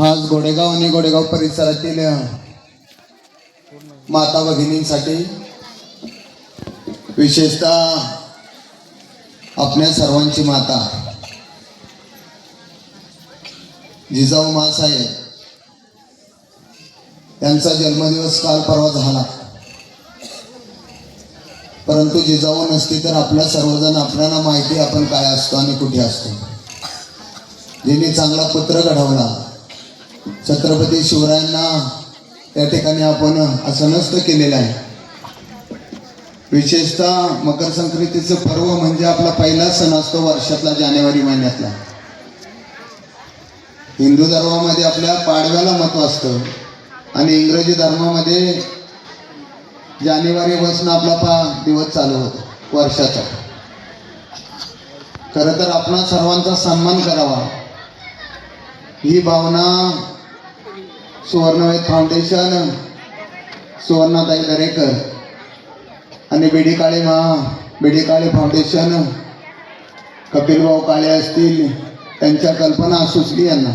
खास गोडेगाव आणि गोडेगाव परिसरातील माता भगिनींसाठी विशेषतः आपल्या सर्वांची माता जिजाऊ मासाहेब यांचा जन्मदिवस काल परवा झाला. परंतु जिजाऊ नसती तर आपल्या सर्वजण आपल्याला माहिती आपण काय असतो आणि कुठे असतो. ज्यांनी चांगला पुत्र घडवला. छत्रपती शिवरायांना त्या ठिकाणी आपण असं नसतं केलेलं आहे. विशेषतः मकर संक्रांतीचं पर्व म्हणजे आपला पहिला सण असतो वर्षातला जानेवारी महिन्यातला. हिंदू धर्मामध्ये आपल्या पाडव्याला महत्त्व असतं आणि इंग्रजी धर्मामध्ये जानेवारीपासून आपला पा दिवस चालू होतो वर्षाचा. खरं तर आपणा सर्वांचा सन्मान करावा. ही भावना सुवर्णवेद फाउंडेशन सुवर्णाताई दरेकर आणि बेडी काळे महा बेडी काळे फाउंडेशन कपिलभाऊ काळे असतील त्यांच्या कल्पना सुचली यांना.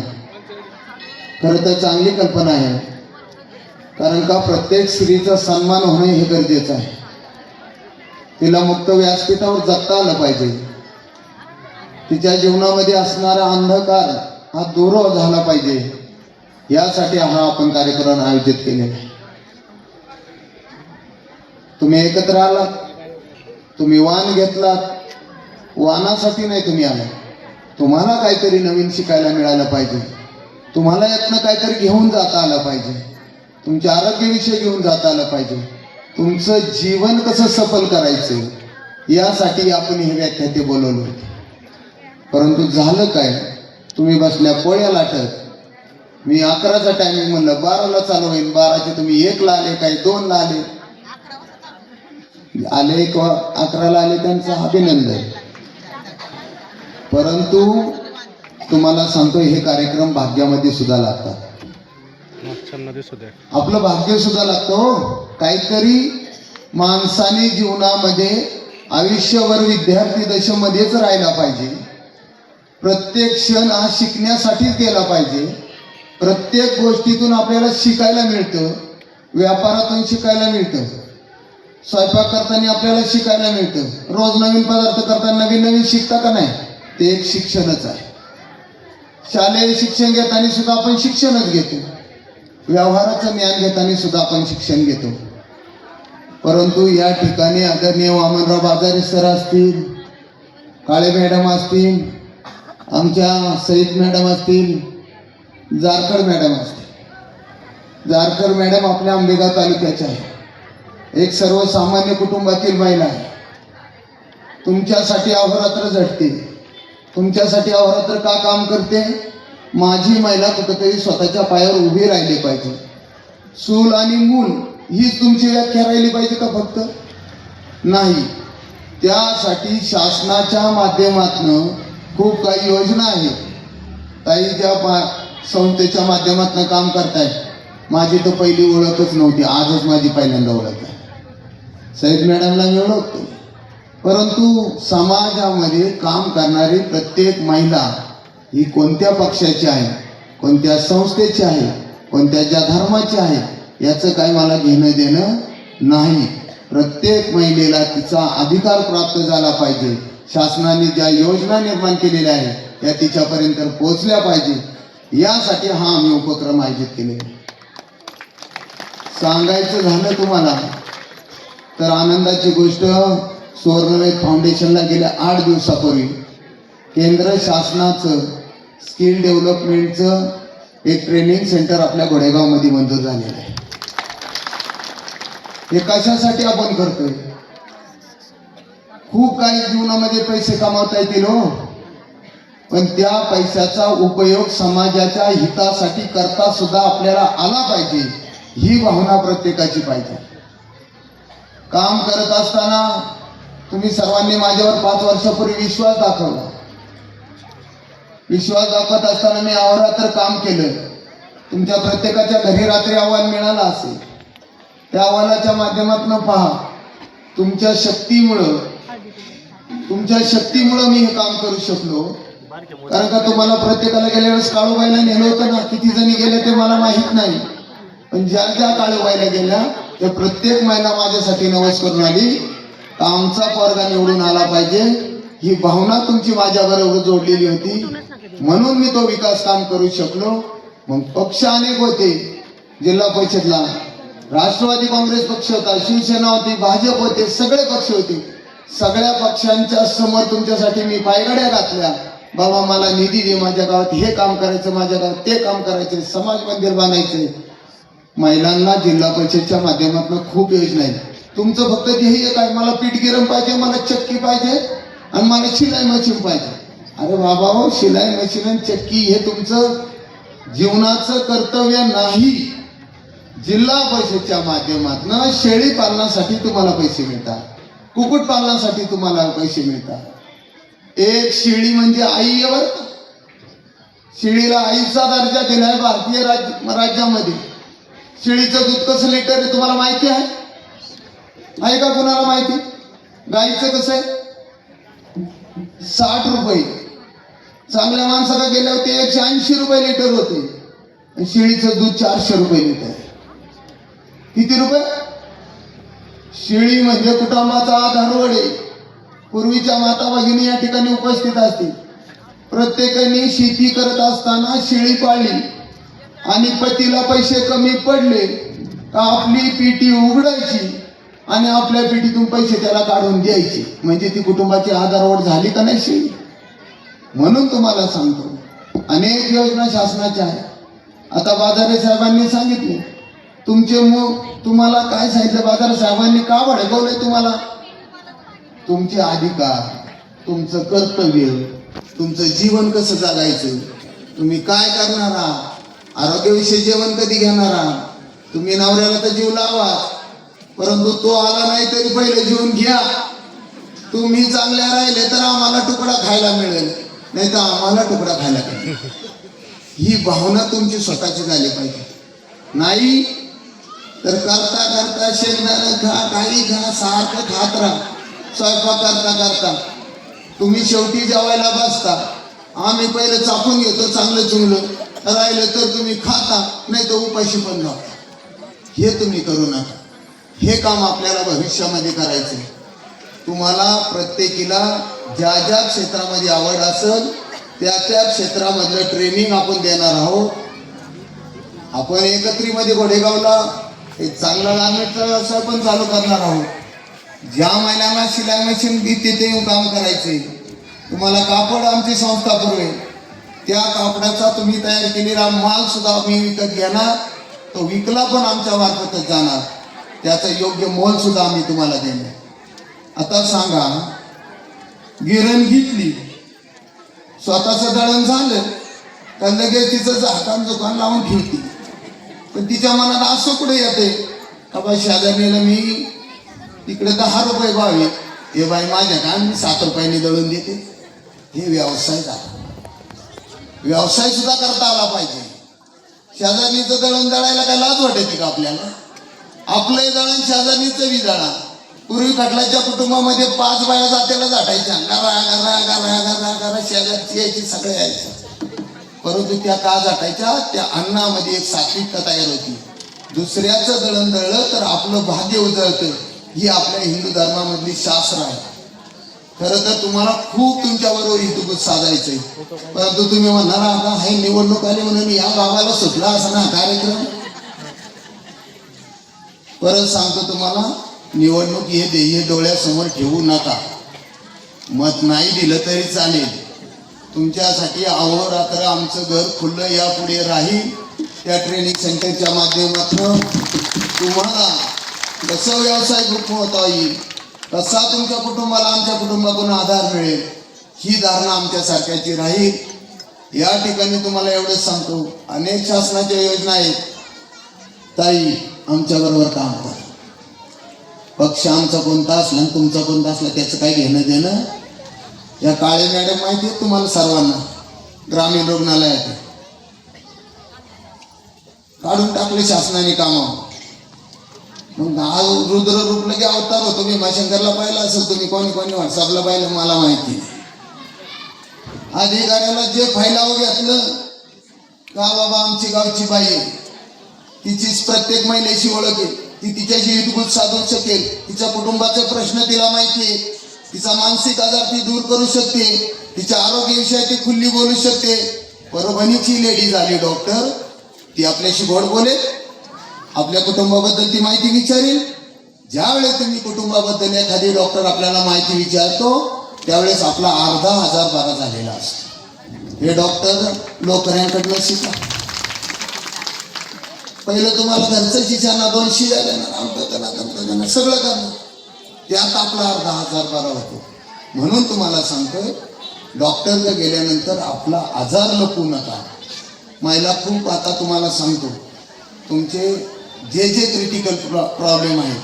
खरं तर चांगली कल्पना आहे. कारण का प्रत्येक स्त्रीचा सन्मान होणे हे गरजेचं आहे. तिला मुक्त व्यासपीठावर जगता आलं पाहिजे. तिच्या जीवनामध्ये असणारा अंधकार हा दूर झाला पाहिजे. यासाठी हा आपण कार्यक्रम आयोजित केलेला आहे तुम्ही एकत्र आलात तुम्ही वाण घेतलात. वाणासाठी नाही तुम्ही आला तुम्हाला काहीतरी नवीन शिकायला मिळालं पाहिजे. तुम्हाला यातनं काहीतरी घेऊन जाता आलं पाहिजे. तुमच्या आरोग्याविषयी घेऊन जाता आलं पाहिजे. तुमचं जीवन कसं सफल करायचं यासाठी आपण हे व्याख्याते बोलवलं होते. परंतु झालं काय? तुम्ही बसल्या पोळ्या लाटत मी अकराचा टायमिंग म्हणलं बाराला चालू होईल. बाराचे तुम्ही एकला आले काय दोनला आले. आले किंवा अकराला आले त्यांचं अभिनंदन. परंतु तुम्हाला सांगतो हे कार्यक्रम भाग्यामध्ये सुद्धा लागतात. आपलं भाग्य सुद्धा लागतं हो. काहीतरी माणसाने जीवनामध्ये आयुष्यभर विद्यार्थी दशेमध्येच राहायला पाहिजे. प्रत्येक क्षण हा शिकण्यासाठीच गेला पाहिजे. प्रत्येक गोष्टीतून आपल्याला शिकायला मिळतं. व्यापारातून शिकायला मिळतं. स्वयंपाक करताना आपल्याला शिकायला मिळतं. रोज नवीन पदार्थ करताना नवीन नवीन शिकता का नाही? ते एक शिक्षणच आहे. शालेय शिक्षण घेताना सुद्धा आपण शिक्षणच घेतो. व्यवहाराचं ज्ञान घेताना सुद्धा आपण शिक्षण घेतो. परंतु या ठिकाणी आदरणीय वामनराव बाजारे सर असतील काळे मॅडम असतील आमच्या सईद मॅडम असतील जारकर मॅडम असते जारकर मॅडम आपल्या आंबेगाव तालुक्याच्या आहे एक सर्वसामान्य कुटुंबातील महिला आहे. तुमच्यासाठी अहोरात्र झटते. तुमच्यासाठी अहोरात्र का काम करते? माझी महिला कुठेतरी स्वतःच्या पायावर उभी राहिली पाहिजे. चूल आणि मूल हीच तुमची व्याख्या राहिली पाहिजे का फक्त? नाही. त्यासाठी शासनाच्या माध्यमातनं खूप काही योजना आहेत. ताई ज्या पा संस्थेच्या माध्यमातून काम करताय. माझी तर पहिली ओळखच नव्हती आजच माझी पहिल्यांदा ओळख आहे. साहेब मॅडमला मी ओळखतो. परंतु समाजामध्ये काम करणारी प्रत्येक महिला ही कोणत्या पक्षाची आहे कोणत्या संस्थेची आहे कोणत्या ज्या धर्माची आहे याचं काही मला घेणं देणं नाही. प्रत्येक महिलेला तिचा अधिकार प्राप्त झाला पाहिजे. शासनाने ज्या योजना निर्माण केलेल्या आहेत त्या तिच्यापर्यंत पोहोचल्या पाहिजे. यासाठी हा आम्ही उपक्रम आयोजित केले. सांगायचं झालं तुम्हाला तर आनंदाची गोष्ट सुवर्णवेद फाउंडेशनला गेल्या आठ दिवसापूर्वी केंद्र शासनाचं स्किल डेव्हलपमेंटचं एक ट्रेनिंग सेंटर आपल्या घोडेगावमध्ये मंजूर झालेलं आहे. हे कशासाठी आपण करतोय? खूप काही जीवनामध्ये पैसे कमावता येतील हो. पण त्या पैशाचा उपयोग समाजाच्या हितासाठी करता सुद्धा आपल्याला आला पाहिजे. ही भावना प्रत्येकाची पाहिजे. काम करत असताना तुम्ही सर्वांनी माझ्यावर पाच वर्षापूर्वी विश्वास दाखवला. विश्वास दाखवत असताना मी अहोरात्र काम केलं. तुमच्या प्रत्येकाच्या घरी रात्री अहवाल मिळाला असेल. त्या अहवालाच्या माध्यमातून पहा. तुमच्या शक्तीमुळं तुमच्या शक्तीमुळं मी हे काम करू शकलो. कारण का तुम्हाला प्रत्येकाला गेल्या वेळेस काळूबाईला नेलं होतं ना? किती जणी गेले ते मला माहीत नाही. पण ज्या ज्या काळूबाईला गेल्या त्या प्रत्येक महिला माझ्यासाठी नवस करून आली. का आमचा पोरगा निवडून आला पाहिजे. ही भावना तुमची माझ्या बरोबर जोडलेली होती. म्हणून मी तो विकास काम करू शकलो. मग पक्ष अनेक होते. जिल्हा परिषदला राष्ट्रवादी काँग्रेस पक्ष होता शिवसेना होती भाजप होते सगळे पक्ष होते. सगळ्या पक्षांच्या समोर तुमच्यासाठी मी पायगड्या घातल्या. बाबा मला निधी दे माझ्या गावात हे काम करायचं माझ्या गावात ते काम करायचं समाज मंदिर बांधायचंय महिलांना जिल्हा परिषदच्या माध्यमातून खूप योजना आहेत. तुमचं फक्त ध्येय काय मला पीठ गिरम पाहिजे मला चक्की पाहिजे आणि मला शिलाई मशीन पाहिजे. अरे बाबा हो शिलाई मशीन आणि चक्की हे तुमचं जीवनाचं कर्तव्य नाही. जिल्हा परिषदच्या माध्यमातून शेळी पालनासाठी तुम्हाला पैसे मिळतात. कुक्कुटपालनासाठी तुम्हाला पैसे मिळतात. एक शेळी म्हणजे आई आहे बरं का? शेळीला आईचा दर्जा दिलाय भारतीय राज्य राज्यामध्ये. शेळीचं दूध कसं लिटर आहे तुम्हाला माहिती आहे? आहे का कोणाला माहिती? गाईचं कसं आहे? साठ रुपये. चांगल्या माणसाला गेले होते एकशे ऐंशी रुपये लिटर होते. शिळीचं शेळीचं दूध चारशे रुपये लिटर किती रुपये? शेळी म्हणजे कुटुंबाचा आधार आहे पूर्वीच्या माता भगिनी या ठिकाणी उपस्थित असतील. प्रत्येकाने शेती करत असताना शेळी पाळली आणि पतीला पैसे कमी पडले का आपली पेटी उघडायची आणि आपल्या पेटीतून पैसे त्याला काढून द्यायचे. म्हणजे ती कुटुंबाची आधारवड झाली का नाही शेळी? म्हणून तुम्हाला सांगतो. अनेक योजना शासनाच्या आहेत. आता बाजारे साहेबांनी सांगितले. तुमचे मु तुम्हाला काय सांगितलं? बाजार साहेबांनी का भडकवलंय तुम्हाला? तुमचे अधिकार तुमचं कर्तव्य तुमचं जीवन कसं जगायचं तुम्ही काय करणार आहात? आरोग्यविषयी जेवण कधी घेणार आहात? तुम्ही नवऱ्याला तर जीव लावा परंतु तो आला नाही तरी पहिले जीवन घ्या. तुम्ही चांगल्या राहिले तर आम्हाला तुकडा खायला मिळेल नाही तर आम्हाला तुकडा खायला मिळेल. ही भावना तुमची स्वतःची झाली पाहिजे. नाही तर करता करता शेंगदाणं खा काही खा सारखं खात राहा. स्वयंपाक करता करता तुम्ही शेवटी जेवायला बसता. आम्ही पहिले चापून घेतो चांगलं चुंगलं. राहिलं तर तुम्ही खाता नाही तर उपाशी पण लावता हे तुम्ही करू नका. हे काम आपल्याला भविष्यामध्ये करायचं तुम्हाला प्रत्येकीला ज्या ज्या क्षेत्रामध्ये आवड असेल त्या त्या क्षेत्रामधलं ट्रेनिंग आपण देणार आहोत. आपण एकत्रीमध्ये घोडेगावला एक चांगला गार्मेंटचा व्यवसाय पण चालू करणार आहोत. ज्या महिलांना शिलाई मशीन बी तिथे येऊन काम करायचे तुम्हाला कापड आमची संस्था पुरवेल. त्या कापडाचा तुम्ही तयार केलेला माल सुद्धा आम्ही विकत घेणार तो विकला पण आमच्या मार्फतच जाणार. त्याचं योग्य मोल सुद्धा आम्ही तुम्हाला देणार. आता सांगा गिरण घेतली. स्वतःचं दळण झालं तर लगेच तिचं हातान दुकान लावून ठेवते? पण तिच्या मनात असं कुठे येते? का बाबा शेजारणीला मी तिकडे दहा रुपये भाव आहे हे बाई माझ्या का मी सात रुपयांनी दळून देते. हे व्यवसाय झाला व्यवसाय सुद्धा करता आला पाहिजे. शेजारणीचं दळण दळायला काय लाज वाटायची का आपल्याला? आपलंही दळण शेजारणीचं बी दळा. पूर्वी खटलाच्या कुटुंबामध्ये पाच बाया जात्याला जाटायच्या गरा गरा गरा गरा गरा शेजारची यायची सगळे यायचं. परंतु त्या का जाटायच्या त्या अन्नामध्ये एक सात्विकता तयार होती. दुसऱ्याचं दळण दळलं तर आपलं भाग्य उजळतं. ही आपल्या हिंदू धर्मामधली शास्त्र आहे. खरं तर तुम्हाला खूप तुमच्याबरोबर बरोबर साधायचं आहे. परंतु तुम्ही म्हणणार आता हे निवडणूक आली म्हणून या गावाला सुटला असा ना कार्यक्रम? परत सांगतो तुम्हाला निवडणूक हे ध्येय डोळ्यासमोर ठेवू नका. मत नाही दिलं तरी चालेल. तुमच्यासाठी अहोरात्र आमचं घर खुल्लं यापुढे राहील. त्या ट्रेनिंग सेंटरच्या माध्यमातून तुम्हाला कसं व्यवसाय होता येईल तसा तुमच्या कुटुंबाला आमच्या कुटुंबाकडून आधार मिळेल. ही धारणा आमच्यासारख्याची राहील. या ठिकाणी तुम्हाला एवढंच सांगतो. अनेक शासनाच्या योजना आहेत. ताई आमच्याबरोबर काम करा. पक्ष आमचा कोणता असला आणि तुमचा कोणता असला त्याचं काही घेणं देणं. या काळे मॅडम माहिती आहे तुम्हाला सर्वांना. ग्रामीण रुग्णालयात. काढून टाकले शासनाने कामावर. मग आज रुद्र रूप लगे अवतार होतो. मी भीमाशंकरला पाहिलं असेल तुम्ही कोणी कोणी व्हॉट्सअपला पाहिलं मला माहिती नाही. अधिकाऱ्याला जे फैलाव घेतलं का बाबा आमची गावची बाई तिचीच प्रत्येक महिलेशी ओळख आहे. ती तिच्याशी हितगुज साधू शकेल. तिच्या कुटुंबाचे प्रश्न तिला माहिती आहे. तिचा मानसिक आजार ती दूर करू शकते. तिच्या आरोग्याविषयी ती खुल्ली बोलू शकते. परभणीची लेडी झाली डॉक्टर. ती आपल्याशी गोड बोलेल. आपल्या कुटुंबाबद्दल ती माहिती विचारेल. ज्यावेळेस तुम्ही कुटुंबाबद्दल एखादी डॉक्टर आपल्याला माहिती विचारतो त्यावेळेस आपला अर्धा हजार बारा झालेला असतो. हे डॉक्टर लोकऱ्यांकडनं शिका पहिलं तुम्हाला घरचं शिक्षणा दोनशे झालं देणार आमचं तमकं सगळं करणार. त्यात आपला अर्धा हजार बारा होतो. म्हणून तुम्हाला सांगतोय डॉक्टरला गेल्यानंतर आपला आजार लपू नका. महिला खूप आता तुम्हाला सांगतो तुमचे जे जे क्रिटिकल प्रॉब्लेम आहेत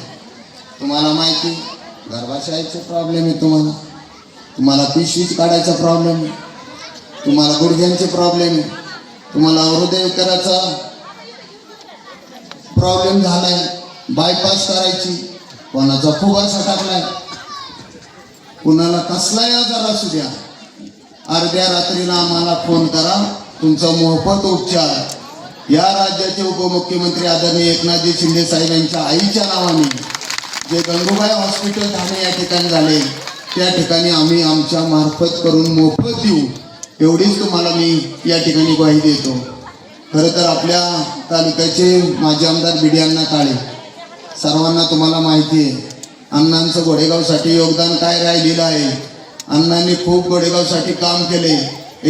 तुम्हाला माहिती गर्भाशयाचे प्रॉब्लेम आहे तुम्हाला. तुम्हाला पिशवीच काढायचा प्रॉब्लेम आहे. तुम्हाला गुडघ्यांचे प्रॉब्लेम आहे. तुम्हाला हृदय करायचा प्रॉब्लेम झालाय. बायपास करायची. कोणाचा फुगासा टाकलाय. कुणाला कसलाही आजार असू द्या. अर्ध्या रात्रीला आम्हाला फोन करा. तुमचा मोफत उपचार या राज्याचे उपमुख्यमंत्री आदरणीय एकनाथजी शिंदे साहेब यांच्या आईच्या नावाने जे गंगूबाई हॉस्पिटल ठाणे या ठिकाणी झाले त्या ठिकाणी आम्ही आमच्या मार्फत करून मोफत देऊ एवढीच तुम्हाला मी या ठिकाणी ग्वाही देतो. खरं तर आपल्या तालुक्याचे माजी आमदार बिडियांना काळे सर्वांना तुम्हाला माहिती आहे अण्णांचं घोडेगावसाठी योगदान काय राहिलेलं आहे? अण्णांनी खूप घोडेगावसाठी काम केले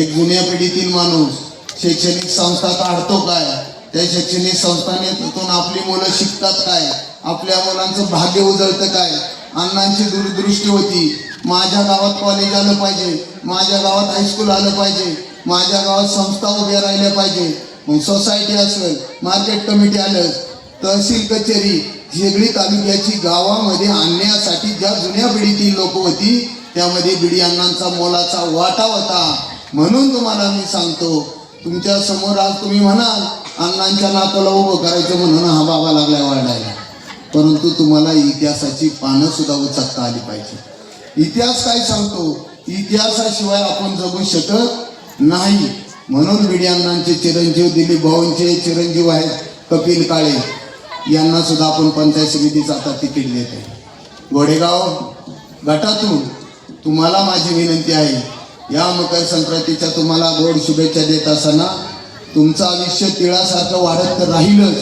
एक जुन्या पिढीतील माणूस शैक्षणिक संस्था काढतो काय? त्या शैक्षणिक संस्थानेतून आपली मुलं शिकतात काय? आपल्या मुलांचं भाग्य उजळतं काय? अण्णांची दूरदृष्टी होती. माझ्या गावात कॉलेज आलं पाहिजे. माझ्या गावात हायस्कूल आलं पाहिजे. माझ्या गावात संस्था उभ्या राहिल्या पाहिजे. मग सोसायटी असेल मार्केट कमिटी आलं तहसील कचेरी सगळी तालुक्याची गावामध्ये आणण्यासाठी ज्या जुन्या पिढीतील लोक होती त्यामध्ये बिडी अण्णांचा मोलाचा वाटा होता. म्हणून तुम्हाला मी सांगतो तुमच्यासमोर आज तुम्ही म्हणाल अण्णांच्या नाताला उभं करायचं म्हणून हा बाबा लागलाय वाढायला परंतु तुम्हाला इतिहासाची पानं सुद्धा उचकता आली पाहिजे. इतिहास काय सांगतो? इतिहासाशिवाय आपण जगू शकत नाही. म्हणून बिडियांनांचे चिरंजीव दिलीप भाऊंचे चिरंजीव आहेत कपिल काळे. यांना सुद्धा आपण पंचायत समितीचं आता तिकीट देत आहे घोडेगाव गटातून तुम्हाला माझी विनंती आहे या मकर संक्रांतीच्या तुम्हाला गोड शुभेच्छा देत असताना तुमचं आयुष्य तिळासारखं वाढत तर राहीलच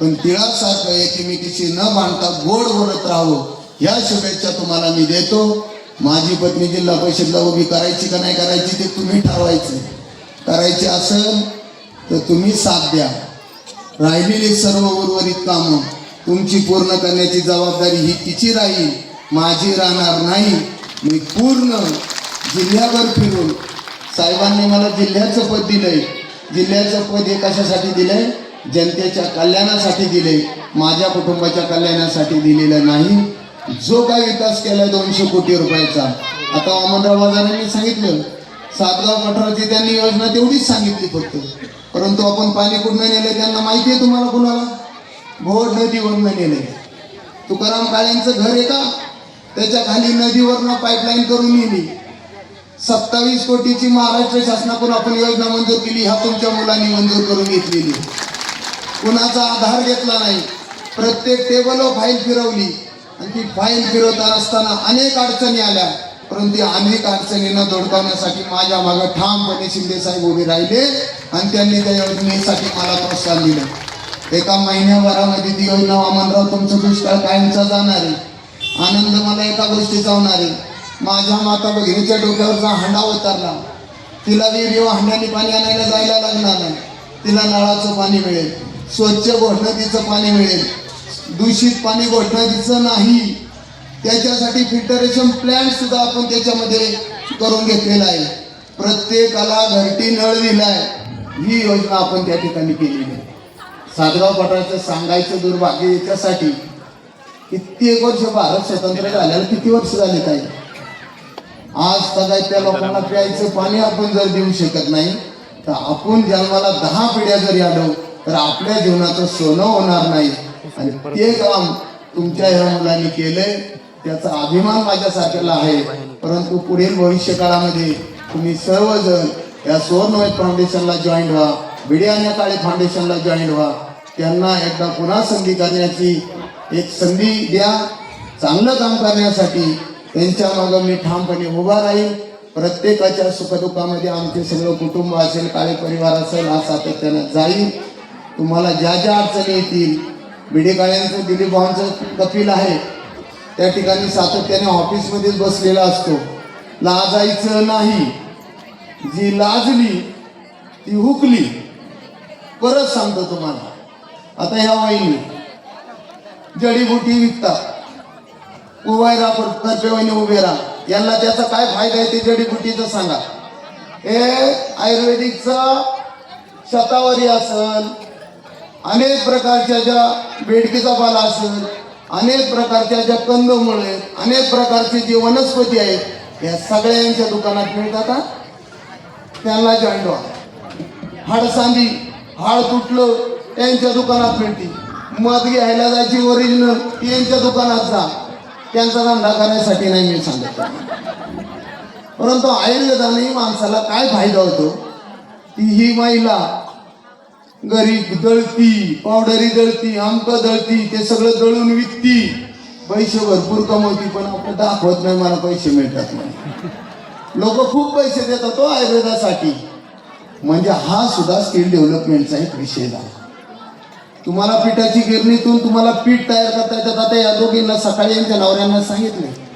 पण तिळासारखं एकमेकीशी न बांधता गोड बोलत राहावं या शुभेच्छा तुम्हाला मी देतो. माझी पत्नी जिल्हा परिषदला उभी करायची का नाही करायची ते तुम्ही ठरवायचं. करायची असेल तर तुम्ही साथ द्या. राहिलेली सर्व उर्वरित कामं तुमची पूर्ण करण्याची जबाबदारी ही तिची राहील माझी राहणार नाही. मी पूर्ण जिल्ह्यावर फिरून साहेबांनी मला जिल्ह्याचं पद दिलंय. जिल्ह्याचं पद हे कशासाठी दिलंय? जनतेच्या कल्याणासाठी दिले माझ्या कुटुंबाच्या कल्याणासाठी दिलेलं नाही. जो काय विकास केलाय दोनशे कोटी रुपयाचा. आता वामनराव मी सांगितलं. सातगाव पठाराची त्यांनी योजना तेवढीच सांगितली फक्त. परंतु आपण पाणी कुठनं नेलं त्यांना माहिती आहे तुम्हाला कुणाला? घोड नदीवरनं नेले तुकाराम काळेंचं घर आहे का? त्याच्याखाली नदीवरनं पाईपलाईन करून नेली. सत्तावीस कोटीची महाराष्ट्र शासनाकडून आपण योजना मंजूर केली ह्या तुमच्या मुलांनी मंजूर करून घेतलेली. कुणाचा आधार घेतला नाही. प्रत्येक टेबलवर फाईल फिरवली. आणि ती फाईल फिरवता असताना अनेक अडचणी आल्या. परंतु अनेक अडचणींना दोडकावण्यासाठी माझ्या मागे ठामपणे शिंदे साहेब उभे राहिले आणि त्यांनी त्या योजनेसाठी मला प्रोत्साहन दिलं. एका महिन्याभरामध्ये ती योजना वामनराव तुमचं दुष्काळ कायमचा जाणार आहे. आनंद मला एका गोष्टीचा होणार आहे. माझ्या माता भगिनीच्या डोक्यावरचा हांडा उतरला. तिला विहिरीवर हांड्याने पाणी आणायला जायला लागणार नाही. तिला नळाचं पाणी मिळेल. स्वच्छ घोटणतीचं पाणी मिळेल. दूषित पाणी घोटणतीचं नाही. त्याच्यासाठी फिल्टरेशन प्लॅन्ट सुद्धा आपण त्याच्यामध्ये करून घेतलेला आहे. प्रत्येकाला घरटी नळ दिलाय. ही योजना आपण त्या ठिकाणी केलेली आहे. साधगाव पटाचं सांगायचं दुर्भाग्य याच्यासाठी किती एक वर्ष भारत स्वतंत्र झाल्याला किती वर्ष झाले काय आज सगळ्या त्या लोकांना प्यायचं पाणी आपण जर देऊ शकत नाही तर आपण जन्माला दहा पिढ्या जरी आलो तर आपल्या जीवनाचं सोनं होणार नाही. आणि ते काम तुमच्या ह्या मुलांनी केलंय त्याचा अभिमान माझ्यासारख्याला आहे. परंतु पुढील भविष्य काळामध्ये तुम्ही सर्वजण या सुवर्णवेद फाउंडेशनला जॉईन व्हा बिडियाण्या काळे फाउंडेशनला जॉईन व्हा. त्यांना एकदा पुन्हा संधी करण्याची एक संधी द्या चांगलं काम करण्यासाठी. त्यांच्या मागं मी ठामपणे उभा राहील प्रत्येकाच्या सुखदुःखामध्ये आमचे सगळं कुटुंब असेल काळे परिवार असेल हा सातत्यानं जाईल. तुम्हाला ज्या ज्या अडचणी येतील बिडेकाळ्यांचं दिलीप भावांचं कपिल आहे त्या ठिकाणी सातत्याने ऑफिसमध्येच बसलेला असतो. लाजायचं नाही. जी लाजली ती हुकली. परत सांगतो तुम्हाला. आता ह्या वाईनी जडीबुटी विकतात. उभायरा करते वहिनी उभे राहा. यांना त्याचा काय फायदा आहे ते जडीबुटीचं सांगा. हे आयुर्वेदिकचा शतावरी असल अनेक प्रकारच्या ज्या बेडकीचा पाला असेल अनेक प्रकारच्या ज्या कंदमुळे आहेत, अनेक प्रकारचे जे वनस्पती आहेत या सगळ्यांच्या दुकानात मिळतात त्यांना जांडवा हाडसांदी हाड तुटलं त्यांच्या दुकानात मिळते मध घ्यायला जायची ओरिजिनल यांच्या दुकानात जा. त्यांचा धंदा करण्यासाठी नाही मी सांगत. परंतु आयुर्वेदाने माणसाला काय फायदा होतो? ती ही महिला गरीब दळती पावडरी दळती अंक दळती ते सगळं दळून विकती. पैसे भरपूर कमवती पण आपण दाखवत नाही मला पैसे मिळतात नाही लोक खूप पैसे देतात तो आयुर्वेदासाठी. म्हणजे हा सुद्धा स्किल डेव्हलपमेंटचा एक विषय झाला. तुम्हाला पिठाची गिरणीतून तुम्हाला पीठ तयार करता येतात. आता या दोघींना सकाळी यांच्या नवऱ्यांना सांगितले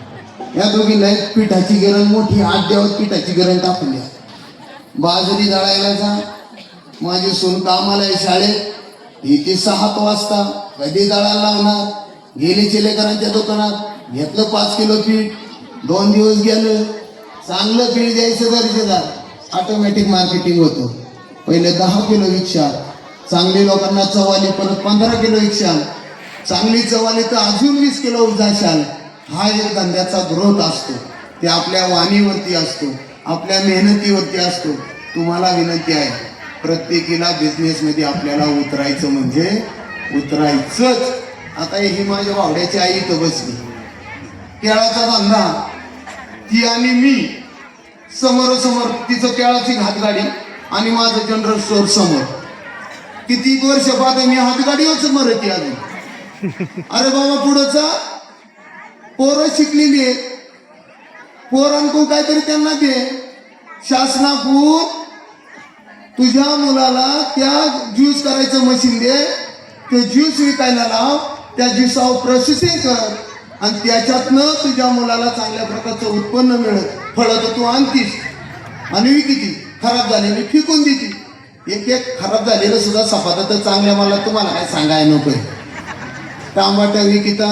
या दोघींना एक पिठाची गिरण मोठी आठ देवत पिठाची गिरण टाकून द्या. बाजरी दळायला जा. माझी सून कामाला आहे शाळेत. ही ती सात वाजता. कधी दळायला लावणार? गेली चिलेकरांच्या दुकानात. घेतलं पाच किलो पीठ. दोन दिवस गेलं. चांगलं पीठ द्यायचं दर्जेदार ऑटोमॅटिक मार्केटिंग होतं. पहिले दहा किलो विकशाल चांगली लोकांना चवाली परत पंधरा किलो विकशाल चांगली चवाली तर अजून वीस किलो जाशाल हा एक धंद्याचा ग्रोथ असतो. ते आपल्या वाणीवरती असतो. आपल्या मेहनतीवरती असतो. तुम्हाला विनंती आहे प्रत्येकीला बिझनेसमध्ये आपल्याला उतरायचं म्हणजे उतरायचंच. आता ही माझ्या वावड्याची आई तर बसली. केळाचा धंदा. ती आणि मी समोरासमोर तिचं केळाची घातगाडी आणि माझं जनरल स्टोअर समोर. किती वर्ष बाद मी हातगाडीवरच समोर आले. अरे बाबा पुढचा पोरं शिकलेली आहे पोरांकू काहीतरी त्यांना दे. शासनाकू तुझ्या मुलाला त्या ज्यूस करायचं मशीन दे. ते ज्यूस विकायला लाव. त्या ज्यूसावर प्रोसेसिंग कर. आणि त्याच्यातनं तुझ्या मुलाला चांगल्या प्रकारचं उत्पन्न मिळत फळं तर तू आणतीस. आणि विकिती. खराब झालेली फिकून देती. एक एक खराब झालेलं सुद्धा सपाटा तर चांगल्या मला. तुम्हाला काय सांगायला नको टमाटर विकिता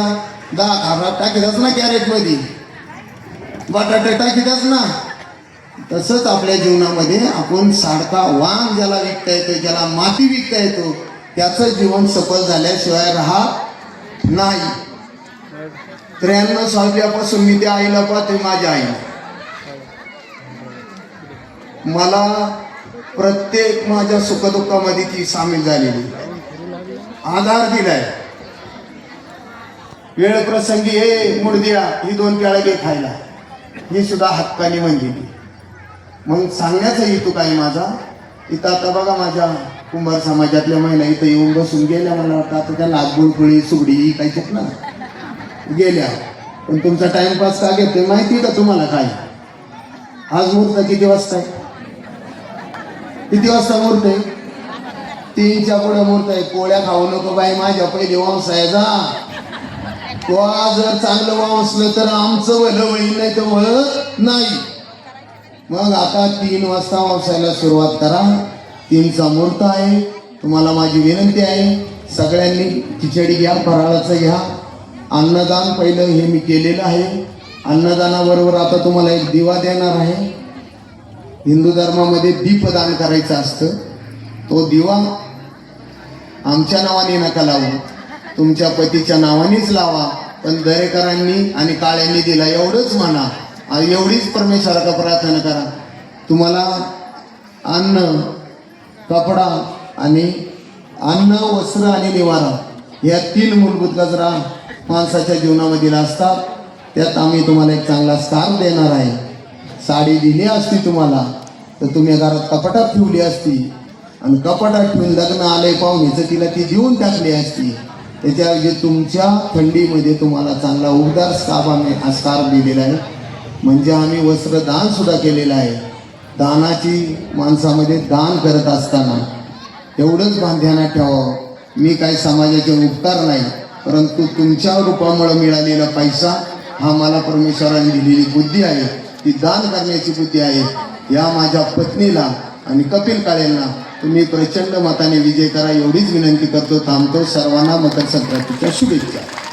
दहा खराब टाकीतच ना कॅरेटमध्ये. बटाटे टाकीतच ना. तसंच आपल्या जीवनामध्ये आपण सारखा वाण ज्याला विकता येतो ज्याला माती विकता येतो त्याचं जीवन सफल झाल्याशिवाय राहत नाही. त्र्याण्णव सालच्यापासून मी त्या आईला पाहते माझ्या आई मला प्रत्येक माझ्या सुखदुःखामध्ये ती सामील झालेली. आधार दिलाय. वेळ प्रसंगी हे मुडद्या ही दोन प्याळा घे खायला. ही सुद्धा हक्काने म्हणलेली. मग सांगण्याचा हेतू काय माझा? इथं आता बघा माझ्या कुंभार समाजातल्या महिला इथं येऊन बसून गेल्या मला वाटतं आता त्या लागबुडकुळी सुगडी काही ना गेल्या. पण तुमचा टाइमपास का घेतोय माहिती का तुम्हाला काय? आज मुहूर्त किती वाजता आहे किती वाजता मूर्त आहे तीनच्या पुढे मूर्त आहे. पोळ्या खाऊ नको बाई माझ्या पहिले वंश आहे जा. तो जर चांगलं वावसलं तर आमचं भलं होईल नाही तर वळत नाही. मग आता तीन वाजता वावसायला सुरुवात करा. तीनचा मुहूर्त आहे. तुम्हाला माझी विनंती आहे. सगळ्यांनी खिचडी घ्या फराळाचं घ्या. अन्नदान पहिलं हे मी केलेलं आहे. अन्नदानाबरोबर आता तुम्हाला एक दिवा देणार आहे. हिंदू धर्मामध्ये दीपदान करायचं असतं. तो दिवा आमच्या नावाने नका लावू. तुमच्या पतीच्या नावानेच लावा. पण दरेकरांनी आणि काळ्यांनी दिला एवढंच म्हणा. एवढीच परमेश्वराचा प्रार्थना करा. तुम्हाला अन्न कपडा आणि अन्न वस्त्र आणि निवारा या तीन मूलभूत गजरा माणसाच्या जीवनामधील असतात. त्यात आम्ही तुम्हाला एक चांगला स्थान देणार आहे. साडी दिली असती तुम्हाला तर तुम्ही घरात कपाटात ठेवली असती. आणि कपाटात ठेवून लग्न आले पाहुणेचं तिला ती देऊन टाकली असती. त्याच्याऐवजी तुमच्या थंडीमध्ये तुम्हाला चांगला उबदार स्काब आम्ही स्कार्फ दिलेला आहे. म्हणजे आम्ही वस्त्रदान सुद्धा केलेलं आहे. दानाची माणसामध्ये दान करत असताना एवढंच बांध्याना ठेवावं मी काही समाजाचे उपकार नाही परंतु तुमच्या रूपामुळं मिळालेला पैसा हा मला परमेश्वराने दिलेली बुद्धी आहे. ती दान करण्याची बुद्धी आहे या माझ्या पत्नीला आणि कपिल काळेंना तुम्ही प्रचंड मताने विजय करा एवढीच विनंती करतो. थांबतो. सर्वांना मकर संक्रांतीच्या शुभेच्छा.